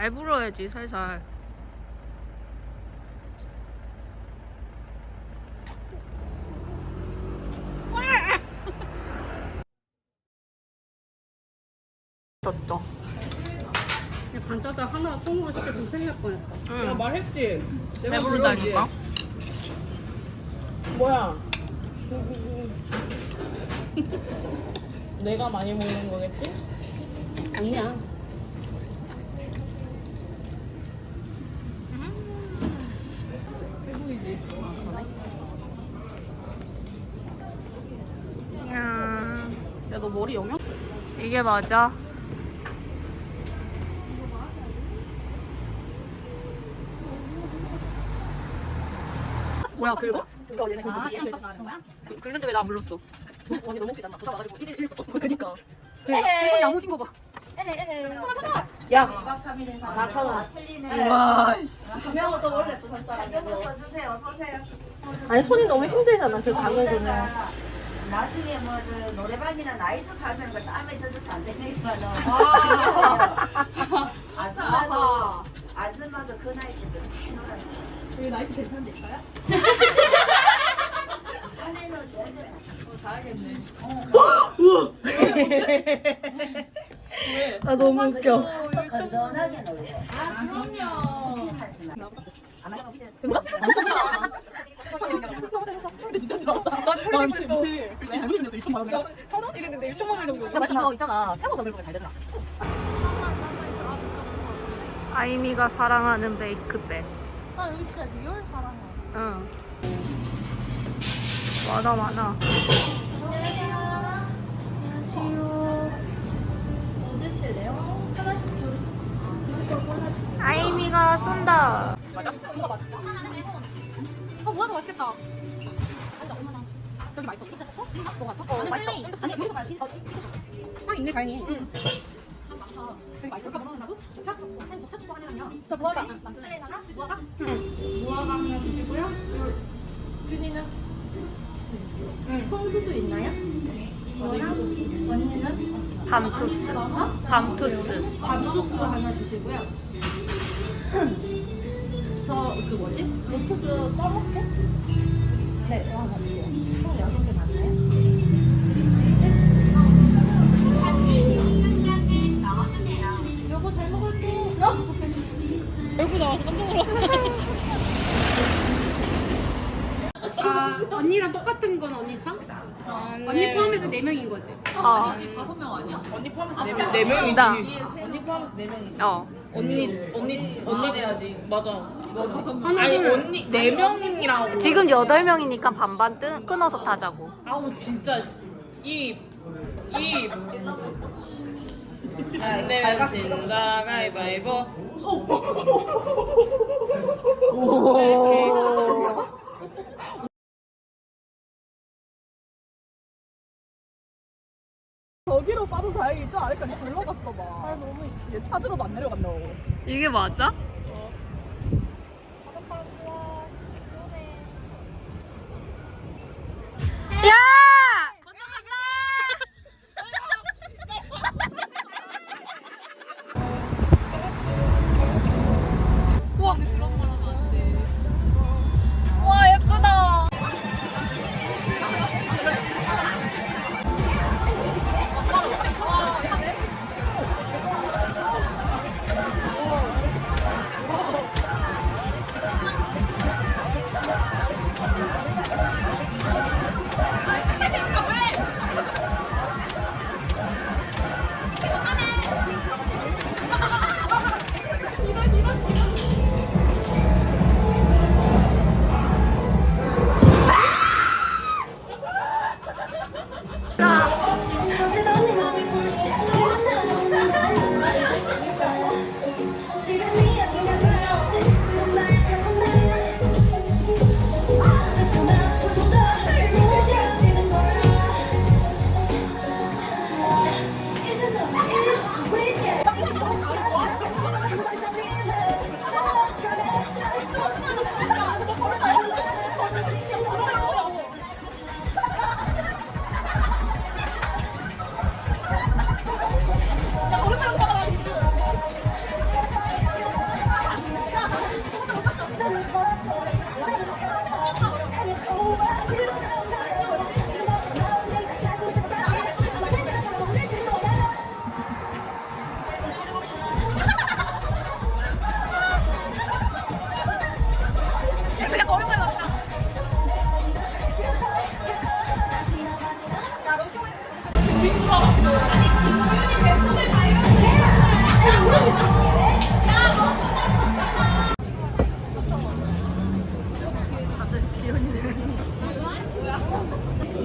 잘 불어야지 살살. 떴죠. 반짜장 하나 통으로 시켜서 날 뻔했다. 응. 내가 말했지. 내가 배부르다니까. 불렀지. 뭐야? 내가 많이 먹는 거겠지? 아니야. 배부이지. 야, 야, 너 머리 영양? 이게 맞아? 뭐야 긁어? 그거 얘네 아, 그냥 나는 거야? 긁는데 왜 나 불렀어? 언니 너무 웃기다. 나 부자 와가지고 1일 1일 그니까. 제, 제 손이 야무진 거 봐. 야, 2박 3일에서 4천 원. 틀리네. 와, 두명은 또 원래 부산 사람이고. 써주세요. 서세요. 아니 손이 너무 힘들잖아. 그 장르는. 거기다가 나중에 뭐저 노래방이나 나이트 가면 그 땀에 젖어서 안 되니까 너. 아줌마도 아줌마도 그 나이 때도. 여기 나이트 있어요? 산에는 제일 아 너무 웃겨. 건전하게 놀고. 아 그럼요. 하지 마. 근데 진짜 좋아. 난 홀딩 했어. 글씨 잘못 생겼어. 2천만 원. 천 원? 이랬는데 6천만 원 정도. 나 이거 있잖아. 세모 적을 거잘 되더라. 아이미가 사랑하는 베이크백. 아 여기 진짜 리얼 사랑해. 응. 많아 많아. 뭐 드실래요? 하나씩 아이미가 쏜다. 어, 뭐가 더 맛있겠다. 여기 맛있어. 아, 뭐가 더? 어, 맛있어. 아니, 여기서 맛있어. 향 있네, 다행히. 응. 여기 맛있어. 먹는다고? 진짜? 아니, 녹차 주고 하냐면요. 저 무화과. 플레이나가? 무화과? 무화과 하나 주시고요. 윤희는? 콩수수 있나요? 이거랑 언니는 밤투스. 밤투스. 밤소스 하나 주시고요. 저 그 뭐지? 로투스 떠먹게? 네, 하나 주세요. 건 언니 상? 언니 포함해서 4명인 거지? 어. 언니 포함해서 4명. 네 명이다. 언니 포함해서 4명이지. 어. 언니, 언니, 언니 돼야지. 맞아. 하나, 아니, 둘. 언니, 4명이라고. 지금 8명이니까 반반 뜬, 끊어서 타자고. 아우, 진짜. 이, 이. 안 내면 진다, 가위바위보. 저 빠져 다행히 저 아래까지 불러갔어 봐. 아, 너무 얘 찾으러도 안 내려간다고. 이게 맞아?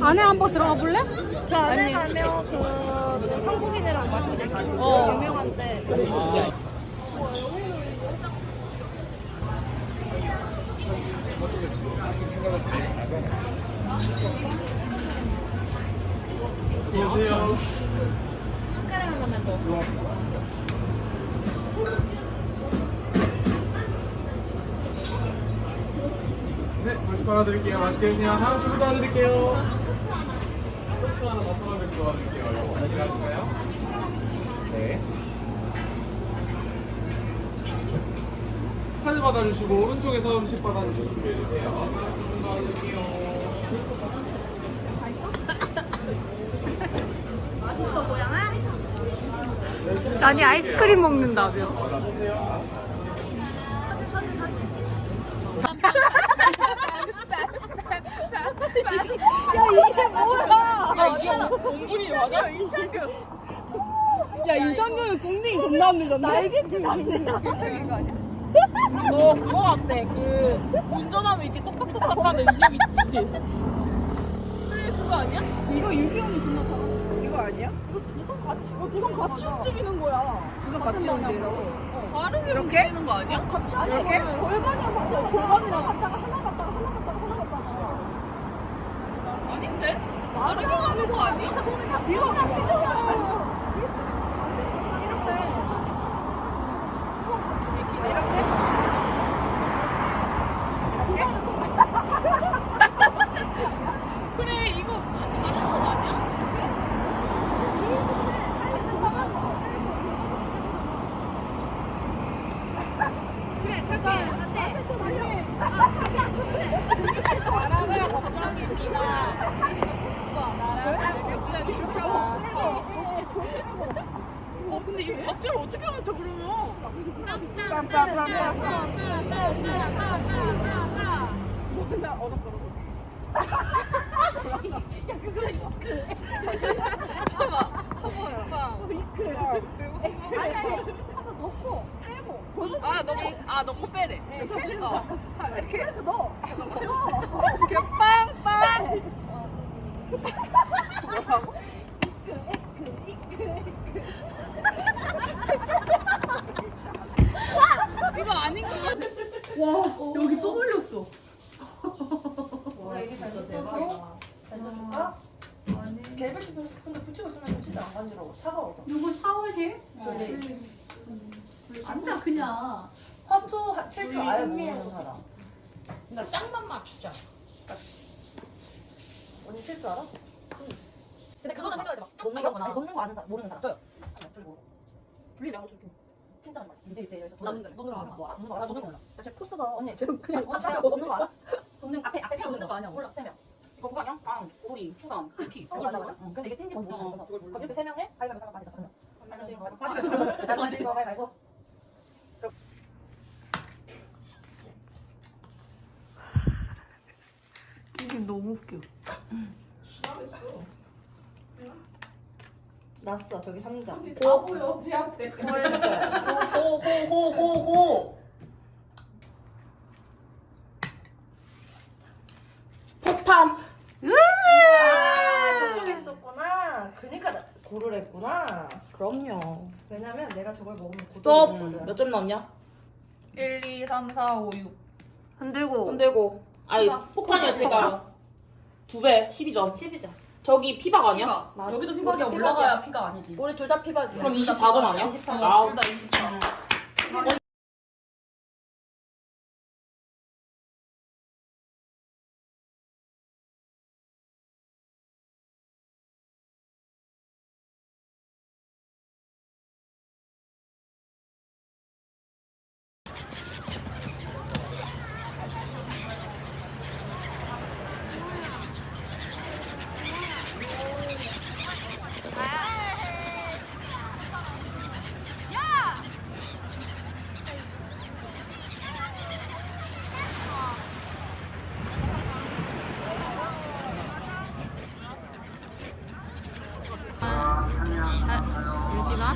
안에 한번 들어가 볼래? 저 안에 가면 그 성공이네랑 맛있게 어. 유명한데 아. 숟가락 하나만 더. 네, 맛있게 빨아드릴게요. 맛있게 드세요. 다음 주부 도와드릴게요. 소주 하나 4,500 도와드릴게요. 이거 어디 가실까요? 네. 카드 받아주시고 오른쪽에서 음식 받아주시고 준비해주세요. 소주 도와드릴게요. 아니 아이스크림 먹는다며. 야 윤창규는 궁딩 존나 없는 건데. 날개짓 아니야. 너 그거 같대. 그 운전하면 이렇게 똑딱똑딱하는 인형 있지. 그래 그거 아니야? 이거 유기형이 존나 이 거 아니야? 어, 두손 같이 움직이는 거야. 이거 같이 움직여. 다르게 이렇게? 움직이는 거 아니야? 같이 아니 하는 이렇게 골반이랑 맞아. 골반이랑 갔다가 하나 갔다가 하나 갔다가 하나 갔다가. 아닌데? 다르게 가는 거 아니야? 이거 같아. 이렇게? 그래 이거 다 다른 거 아니야? 나라가 걱정입니다. 나라가 걱정입니다. 어 근데 이 박자를 어떻게 맞춰 그러면? 나 어렵더라고. 봐봐 봐봐 아니 아니 한번 넣고 빼고 아 넣고 아 넣고 빼래 어 아, 이렇게 이렇게 넣어. 이렇게 빵빵 이거 아닌 것 같아 와 여기 또 걸렸어 와 이게 진짜 대박이다. 괜찮을까? 아니. 개백이 근데 붙이고 있으면 진짜 안 간지러워. 차가워서. 누구 샤워실? 앉아 그냥 화투 칠줄 아예 모르는 사람. 나 짝만 맞추자. 언니 칠줄 알아? 근데 그거는 생각해야 돼. 막 놓는 거 아니 놓는 거 아는 사람 모르는 사람. 저요. 분리라고 저기 팀장 이대 이대 여기서 나는 놓는 거 알아. 놓는 거 알아? 놓는 거 알아? 제 코스가 언니 지금 그냥 화투야 놓는 거 알아? 놓는 앞에 앞에 놓는 거 아니야 몰라 세 명. 이거 그거 아니야? 빵, 오리, 초당, 피 어, 맞아 맞아. 응. 근데 이게 띵지 모르는 어, 사람 그걸 있어서. 몰라. 그럼 이렇게 세 명에 가위바위보. 빠지자. 죄송한데 이거 가위바위보. 이게 너무 웃겨. 났어 저기 상자. 바보요, 쟤한테. 고했어요. 호호호호호. 폭탄. 아, 저쪽에 있었구나. 그니까 나- 고를 했구나. 그럼요. 왜냐면 내가 저걸 먹으면 스톱. 고를 몇점 넣었냐? 1, 2, 3, 4, 5, 6. 흔들고. 흔들고. 아니, 폭탄이었으니까. 두 배, 12점. 10이죠. 저기 피박 아니야? 여기도 피박이야. 올라가야 피가 아니지. 우리 둘 다 피박이야. 그럼 24점 아니야? 24. 아, 둘다 24. 行吗？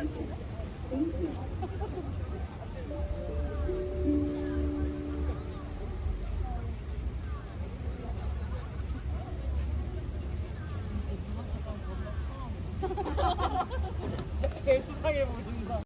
Thank you.